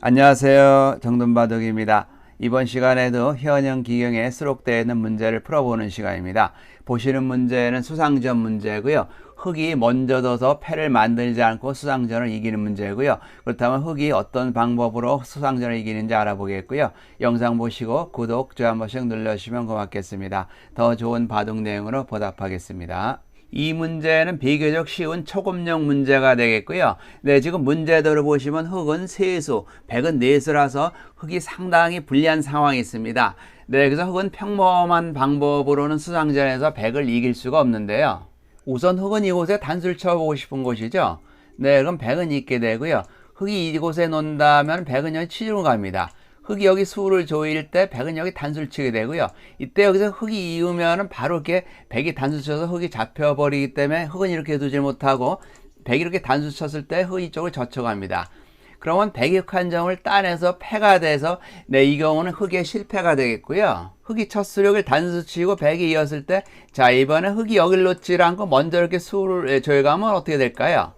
안녕하세요. 정돈바둑입니다. 이번 시간에도 현영 기경에 수록되어 있는 문제를 풀어보는 시간입니다. 보시는 문제는 수상전 문제고요. 흙이 먼저 둬서 패를 만들지 않고 수상전을 이기는 문제고요. 그렇다면 흙이 어떤 방법으로 수상전을 이기는지 알아보겠고요. 영상 보시고 구독, 좋아요 한 번씩 눌러주시면 고맙겠습니다. 더 좋은 바둑 내용으로 보답하겠습니다. 이 문제는 비교적 쉬운 초급용 문제가 되겠고요. 네, 지금 문제들을 보시면 흙은 세수, 백은 네수라서 흙이 상당히 불리한 상황이 있습니다. 네, 그래서 흙은 평범한 방법으로는 수상전에서 백을 이길 수가 없는데요. 우선 흙은 이곳에 단수를 쳐보고 싶은 곳이죠. 네, 그럼 백은 있게 되고요. 흙이 이곳에 논다면 백은 여기 치중을 갑니다. 흙이 여기 수를 조일 때 백은 여기 단수를 치게 되고요. 이때 여기서 흙이 이으면은 바로 이렇게 백이 단수 쳐서 흙이 잡혀버리기 때문에 흙은 이렇게 두질 못하고 백이 이렇게 단수 쳤을 때 흙이 쪽을 젖혀갑니다. 그러면 한 점을 따내서 패가 돼서 네, 이 경우는 흙의 실패가 되겠고요. 흙이 첫 수력을 단수 치고 백이 이었을 때 자, 이번에 흙이 여길 놓지 않고 먼저 이렇게 수를 조여가면 어떻게 될까요?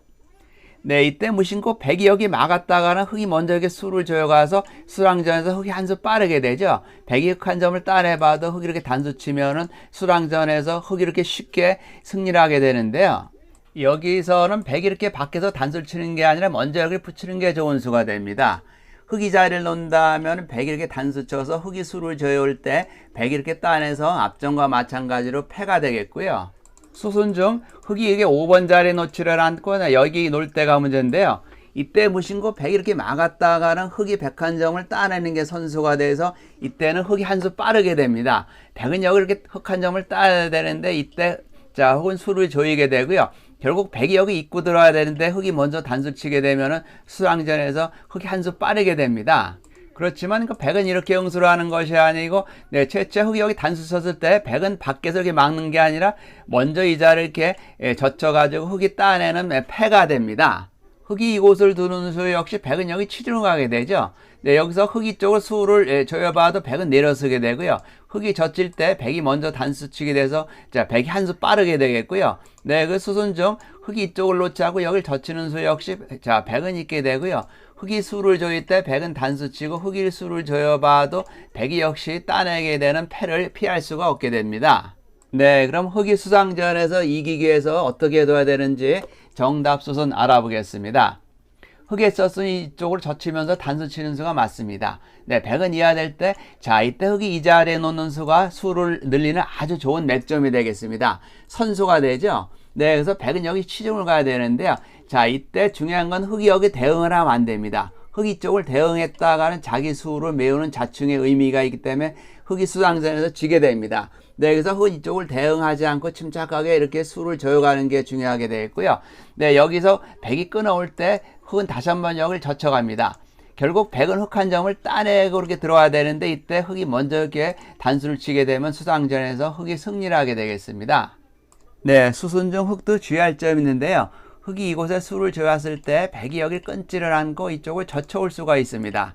네, 이때 무심코 백이 여기 막았다가는 흙이 먼저 이렇게 수를 조여가서 수랑전에서 흙이 한 수 빠르게 되죠. 백이 흙한 점을 따내봐도 흙이 이렇게 단수 치면은 수랑전에서 흙이 이렇게 쉽게 승리를 하게 되는데요. 여기서는 백이 이렇게 밖에서 단수를 치는 게 아니라 먼저 여기 붙이는 게 좋은 수가 됩니다. 흙이 자리를 놓는다면 백이 이렇게 단수 쳐서 흙이 수를 조여올 때 백이 이렇게 따내서 앞전과 마찬가지로 패가 되겠고요. 수순 중 흙이 이게 5번 자리에 놓지를 않고 여기 놓을 때가 문제인데요. 이때 무신고 백이 이렇게 막았다가는 흙이 백한점을 따내는 게 선수가 돼서 이때는 흙이 한 수 빠르게 됩니다. 백은 여기 이렇게 흙한 점을 따야 되는데 이때 자 혹은 수를 조이게 되고요. 결국 백이 여기 입고 들어야 되는데 흙이 먼저 단수 치게 되면은 수랑전에서 흙이 한 수 빠르게 됩니다. 그렇지만 그 백은 이렇게 응수를 하는 것이 아니고 네, 최초에 흙이 여기 단수 쳤을 때 백은 밖에서 이렇게 막는 게 아니라 먼저 이 자를 이렇게 예, 젖혀가지고 흙이 따내는 예, 패가 됩니다. 흙이 이곳을 두는 수 역시 백은 여기 치중을 가게 되죠. 네, 여기서 흙이 쪽을 수를 예, 조여봐도 백은 내려서게 되고요. 흙이 젖힐 때 백이 먼저 단수 치게 돼서 자 백이 한 수 빠르게 되겠고요. 네, 그 수순 중 흙이 이쪽을 놓지 않고 여기를 젖히는 수 역시 자 백은 있게 되고요. 흙이 수를 조일 때 백은 단수 치고 흙이 수를 조여봐도 백이 역시 따내게 되는 패를 피할 수가 없게 됩니다. 네, 그럼 흙이 수상전에서 이기기 위해서 어떻게 해둬야 되는지 정답 수순 알아보겠습니다. 흙에 썼으니 이쪽으로 젖히면서 단수 치는 수가 맞습니다. 네, 백은 이해야 될 때, 자, 이때 흙이 이 자리에 놓는 수가 수를 늘리는 아주 좋은 맥점이 되겠습니다. 선수가 되죠? 네, 그래서 백은 여기 치중을 가야 되는데요. 자, 이때 중요한 건 흙이 여기 대응을 하면 안 됩니다. 흙이 쪽을 대응했다가는 자기 수를 메우는 자충의 의미가 있기 때문에 흙이 수상전에서 지게 됩니다. 네, 그래서 흙 이쪽을 대응하지 않고 침착하게 이렇게 수를 조여가는 게 중요하게 되겠고요. 네, 여기서 백이 끊어올 때 흙은 다시 한번 여기를 젖혀갑니다. 결국 백은 흙한 점을 따내고 그렇게 들어와야 되는데 이때 흙이 먼저 이렇게 단수를 치게 되면 수상전에서 흙이 승리를 하게 되겠습니다. 네, 수순 중 흙도 주의할 점이 있는데요. 흙이 이곳에 수를 조였을 때 백이 여기 끈질을 안고 이쪽을 젖혀올 수가 있습니다.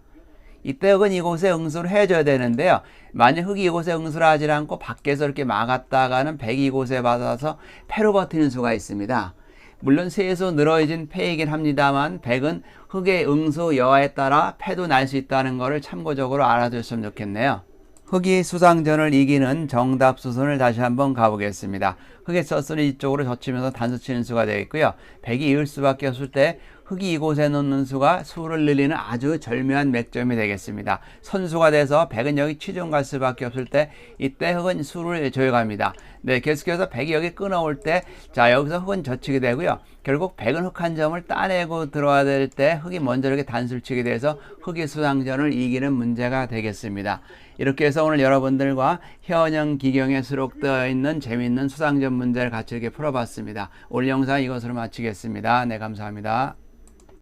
이때 흙은 이곳에 응수를 해줘야 되는데요. 만약 흙이 이곳에 응수를 하지 않고 밖에서 이렇게 막았다가는 백이 이곳에 받아서 패로 버티는 수가 있습니다. 물론 세수 늘어진 패이긴 합니다만 백은 흙의 응수 여하에 따라 패도 날 수 있다는 것을 참고적으로 알아두셨으면 좋겠네요. 흙이 수상전을 이기는 정답 수순을 다시 한번 가보겠습니다. 흙의 서스는 이쪽으로 젖히면서 단수 치는 수가 되겠고요. 백이 이을 수밖에 없을 때 흙이 이곳에 놓는 수가 수를 늘리는 아주 절묘한 맥점이 되겠습니다. 선수가 돼서 백은 여기 치중 갈 수밖에 없을 때 이때 흙은 수를 조여갑니다. 네, 계속해서 백이 여기 끊어올 때 자 여기서 흙은 젖히게 되고요. 결국 백은 흙 한 점을 따내고 들어와야 될 때 흙이 먼저 이렇게 단수를 치게 돼서 흙이 수상전을 이기는 문제가 되겠습니다. 이렇게 해서 오늘 여러분들과 현영 기경에 수록되어 있는 재미있는 수상전 문제를 같이 이렇게 풀어봤습니다. 오늘 영상 이것으로 마치겠습니다. 네, 감사합니다.